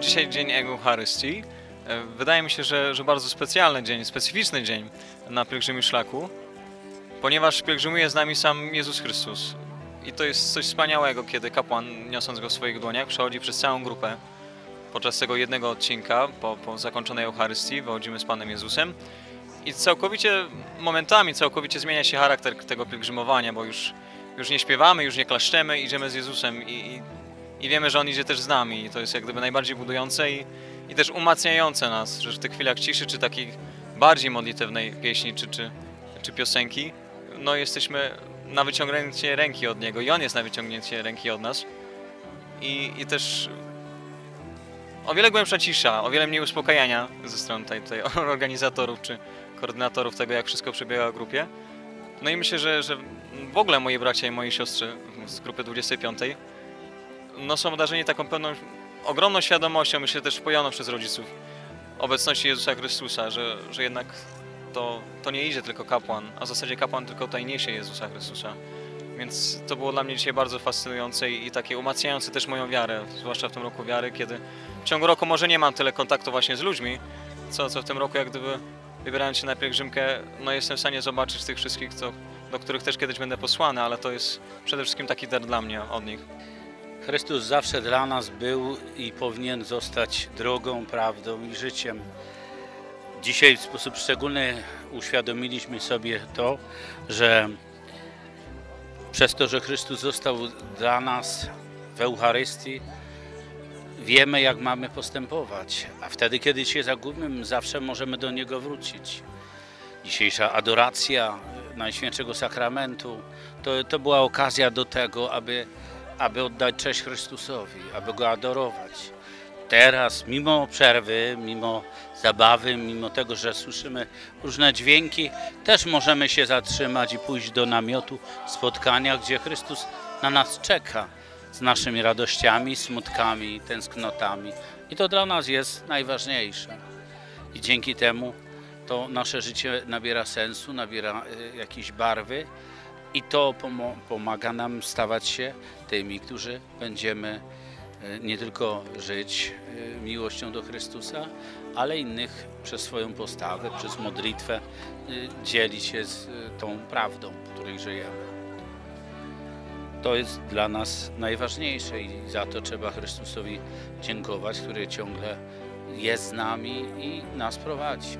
Dzisiaj dzień Eucharystii. E, Wydaje mi się, że, że bardzo specjalny dzień, specyficzny dzień na pielgrzymie szlaku, ponieważ pielgrzymuje z nami sam Jezus Chrystus. I to jest coś wspaniałego, kiedy kapłan, niosąc go w swoich dłoniach, przechodzi przez całą grupę. Podczas tego jednego odcinka, po, po zakończonej Eucharystii, wychodzimy z Panem Jezusem. I całkowicie, momentami całkowicie zmienia się charakter tego pielgrzymowania, bo już, już nie śpiewamy, już nie klaszczemy, idziemy z Jezusem i, i, i wiemy, że On idzie też z nami. I to jest jak gdyby najbardziej budujące i, i też umacniające nas, że w tych chwilach ciszy, czy takiej bardziej modlitewnej pieśni, czy, czy, czy piosenki, no jesteśmy na wyciągnięcie ręki od Niego i On jest na wyciągnięcie ręki od nas. I, i też o wiele głębsza cisza, o wiele mniej uspokajania ze strony tutaj, tutaj organizatorów czy koordynatorów tego, jak wszystko przebiega w grupie. No i myślę, że, że w ogóle moi bracia i moje siostry z grupy 25 no są obdarzeni taką pewną, ogromną świadomością, myślę też wpojoną przez rodziców, obecności Jezusa Chrystusa, że, że jednak to, to nie idzie tylko kapłan, a w zasadzie kapłan tylko tutaj niesie Jezusa Chrystusa. Więc to było dla mnie dzisiaj bardzo fascynujące i, i takie umacniające też moją wiarę, zwłaszcza w tym roku wiary, kiedy w ciągu roku może nie mam tyle kontaktu właśnie z ludźmi, co, co w tym roku jak gdyby wybierając się na pielgrzymkę, no jestem w stanie zobaczyć tych wszystkich, co, do których też kiedyś będę posłany, ale to jest przede wszystkim taki dar dla mnie od nich. Chrystus zawsze dla nas był i powinien zostać drogą, prawdą i życiem. Dzisiaj w sposób szczególny uświadomiliśmy sobie to, że przez to, że Chrystus został dla nas w Eucharystii, wiemy, jak mamy postępować. A wtedy, kiedy się zagubimy, zawsze możemy do Niego wrócić. Dzisiejsza adoracja Najświętszego Sakramentu to, to była okazja do tego, aby, aby oddać cześć Chrystusowi, aby Go adorować. Teraz, mimo przerwy, mimo zabawy, mimo tego, że słyszymy różne dźwięki, też możemy się zatrzymać i pójść do namiotu spotkania, gdzie Chrystus na nas czeka z naszymi radościami, smutkami, tęsknotami. I to dla nas jest najważniejsze. I dzięki temu to nasze życie nabiera sensu, nabiera y, jakiejś barwy i to pomaga nam stawać się tymi, którzy będziemy y, nie tylko żyć y, miłością do Chrystusa, ale innych przez swoją postawę, przez modlitwę y, dzielić się z tą prawdą, w której żyjemy. To jest dla nas najważniejsze i za to trzeba Chrystusowi dziękować, który ciągle jest z nami i nas prowadzi.